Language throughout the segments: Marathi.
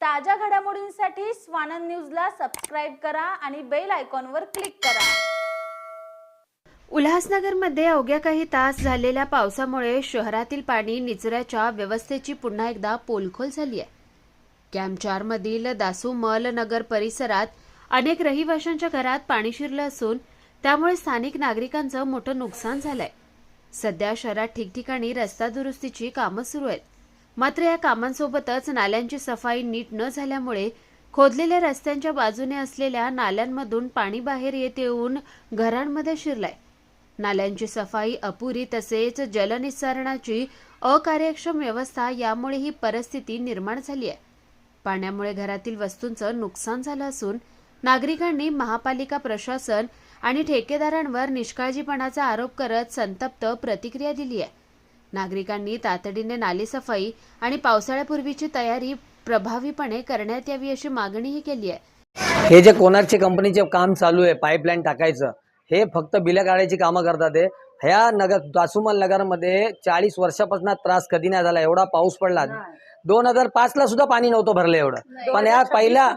ताज्या घडामोडींसाठी स्वानंद न्यूजला सबस्क्राईब करा आणि बेल आयकॉनवर क्लिक करा. उल्हासनगरमध्ये अवघ्या काही तास झालेल्या पावसामुळे शहरातील पाणी निचऱ्याच्या व्यवस्थेची पुन्हा एकदा पोलखोल झाली आहे. कॅम्प चारमधील दासूमल नगर परिसरात अनेक रहिवाशांच्या घरात पाणी शिरलं असून त्यामुळे स्थानिक नागरिकांचं मोठं नुकसान झालंय. सध्या शहरात ठिकठिकाणी रस्ता दुरुस्तीची कामं सुरू आहेत. मात्र या कामांसोबतच नाल्यांची सफाई नीट न झाल्यामुळे खोदलेल्या रस्त्यांच्या बाजूने असलेल्या नाल्यांमधून पाणी बाहेर येत येऊन घरांमध्ये शिरलंय. नाल्यांची सफाई अपुरी तसेच जलनिस्सारणाची अकार्यक्षम व्यवस्था यामुळे ही परिस्थिती निर्माण झाली आहे पाण्यामुळे घरातील वस्तूंचं नुकसान झालं असून नागरिकांनी महापालिका प्रशासन आणि ठेकेदारांवर निष्काळजीपणाचा आरोप करत संतप्त प्रतिक्रिया दिली आहे नागरिकांनी तातडीने नालेसफाई आणि पावसाळ्यापूर्वीची तयारी प्रभावीपणे करण्यात यावी अशी मागणीही केली आहे. हे जे कोणारचे कंपनीचे काम चालू आहे पाईपलाईन टाकायचं हे फक्त बिलं काढायची कामं करतात हे. ह्या नगर दासुमल नगरमध्ये चाळीस वर्षापासून त्रास कधी नाही झाला एवढा पाऊस पडला. दोन हजार पाच ला सुद्धा पाणी नव्हतं भरलं एवढं. पण या पहिल्या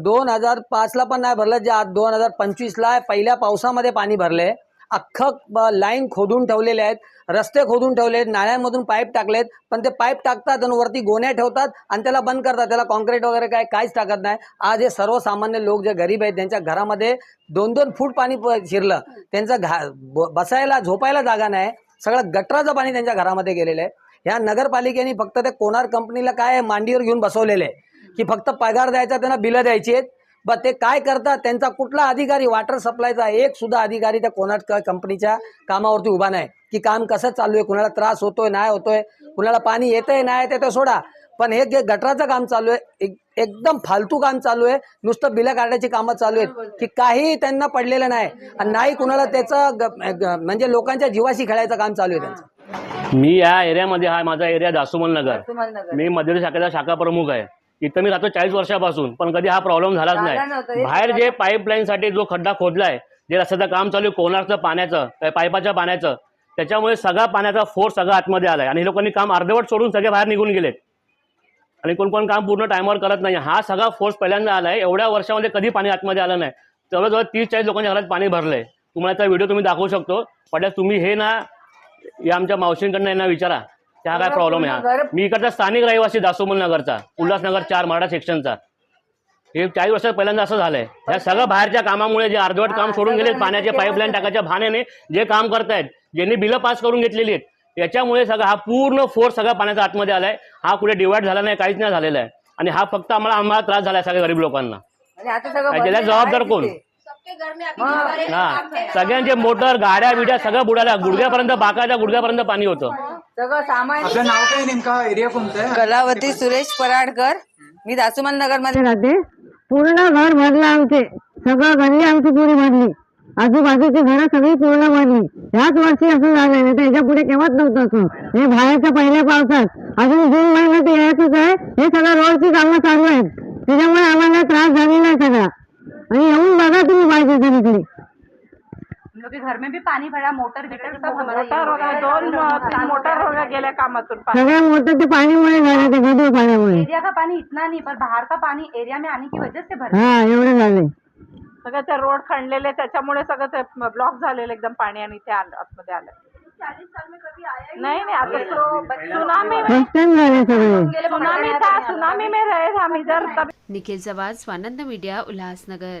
दोन हजार पाच ला पण नाही भरलं जे आज दोन हजार पंचवीस ला पहिल्या पावसामध्ये पाणी भरले अख्खं लाईन खोदून ठेवलेले आहेत. रस्ते खोदून ठेवले आहेत. नाळ्यांमधून पाईप टाकलेत. पण ते पाईप टाकतात आणि वरती गोण्या ठेवतात आणि त्याला बंद करतात. त्याला कॉन्क्रीट वगैरे काय काहीच टाकत नाही. आज हे सर्वसामान्य लोक जे गरीब आहेत त्यांच्या घरामध्ये दोन दोन फूट पाणी प- शिरलं. त्यांचं घा ब- बसायला झोपायला जागा नाही. सगळं गटराचं पाणी त्यांच्या घरामध्ये गेलेलं आहे. ह्या नगरपालिकेने फक्त ते कोणार कंपनीला काय मांडीवर घेऊन बसवलेलं आहे. की फक्त पगार द्यायचा त्यांना बिलं द्यायची आहेत. ब ते काय करतात? त्यांचा कुठला अधिकारी वॉटर सप्लायचा एक सुद्धा अधिकारी त्या कोणाट क- कंपनीच्या कामावरती उभा नाही. की काम कसं चालू आहे? कुणाला त्रास होतोय नाही होतोय? कुणाला पाणी येतंय नाही येतंय ते सोडा. पण हे जे गटराचं काम चालू आहे एक- एकदम फालतू काम चालू आहे. नुसतं बिलं काढण्याची कामं चालू आहेत. की काही त्यांना पडलेलं नाही. आणि नाही कुणाला त्याचं म्हणजे लोकांच्या जीवाशी खेळायचं काम चालू आहे त्यांचं. मी या एरियामध्ये हा माझा एरिया दासुमल नगर. मी मध्यवर्ती शाखेचा शाखा प्रमुख आहे. इथं मी राहतो चाळीस वर्षापासून पण कधी हा प्रॉब्लेम झालाच नाही. बाहेर जे पाईपलाईन साठी जो खड्डा खोदलाय जे रस्त्याचं काम चालू आहे कोणाचं पाण्याचं पाईपाच्या पाण्याचं त्याच्यामुळे सगळा पाण्याचा फोर्स सगळा आतमध्ये आलाय. आणि हे लोकांनी काम अर्धवट सोडून सगळे बाहेर निघून गेलेत. आणि कोण कोण काम पूर्ण टायमावर करत नाही. हा सगळा फोर्स पहिल्यांदा आलाय. एवढ्या वर्षामध्ये कधी पाणी आतमध्ये आलं नाही. जवळजवळ तीस चाळीस लोकांच्या घरात पाणी भरलंय. तुम्हाला त्याचा व्हिडिओ तुम्ही दाखवू शकतो. पण तुम्ही हे ना या आमच्या मावशींकडनं यांना विचारा. त्या काय प्रॉब्लेम आहे. हा मी इकडचा स्थानिक रहिवासी दासोमल नगरचा उल्हासनगर चार मराठा सेक्शनचा. हे चाळीस वर्षात पहिल्यांदा असं झालंय. ह्या सगळं बाहेरच्या कामामुळे जे अर्धवट काम सोडून गेले पाण्याचे पाईपलाईन टाकायच्या भाण्याने जे काम करतायत ज्यांनी बिलं पास करून घेतलेली आहेत याच्यामुळे सगळं हा पूर्ण फोर्स सगळा पाण्याचा आतमध्ये आलाय. हा कुठे डिवाइड झाला नाही काहीच नाही झालेला आहे. आणि हा फक्त आम्हाला आम्हाला त्रास झालाय सगळ्या गरीब लोकांना. आणि आता सगळं आणि त्याला जबाबदार कोण? हा. सगळ्यांचे मोटर गाड्या बिड्या सगळं बुडाल्या. गुडघ्यापर्यंत बाकाच्या गुडघ्यापर्यंत पाणी होतं. सगळं सामान आपलं नाव काय नेमका? एरिया कोणता आहे? कलावती सुरेश पराडकर. मी दासुमल नगरमध्ये राहते पूर्ण घर भरलं आमचे. सगळं गल्ली आमची पुरी भरली. आजूबाजूची घरं सगळी पूर्ण भरली. ह्याच वर्षी असं झालंय. नाही तर ह्याच्या पुढे केव्हाच नव्हतं असं. हे बाहेरच्या पहिल्या पावसात. अजून जून महिन्यात यायचंच आहे. हे सगळं रोडची कामं चालू आहेत. त्याच्यामुळे आम्हाला त्रास झालेला आहे सगळा. आणि येऊन हम लोग के घर में भी पानी भरा मोटर गिटर सब मोटर हो। गया दोन मोटर हो गया गेल्या कामातून पानी। सगळ्या मोठं ते पाणीमुळे झालं ते गढूळ पाण्यामुळे एरिया का पानी इतना नहीं पर बाहर का पानी एरिया में आने की वजह से भर हा एवढं झालंय सगळं ते रोड खणलेले त्याच्यामुळे सगळं ते ब्लॉक झालेलं एकदम पाणी आणि ते आलं- आतमध्ये आलं. नहीं नहीं आता तो सुनामी में फर्स्ट टाइम झाले सगळे. सुनामी था सुनामी में रहे थे हम इधर तब निखिल जवाद स्वानंद मीडिया उल्हासनगर।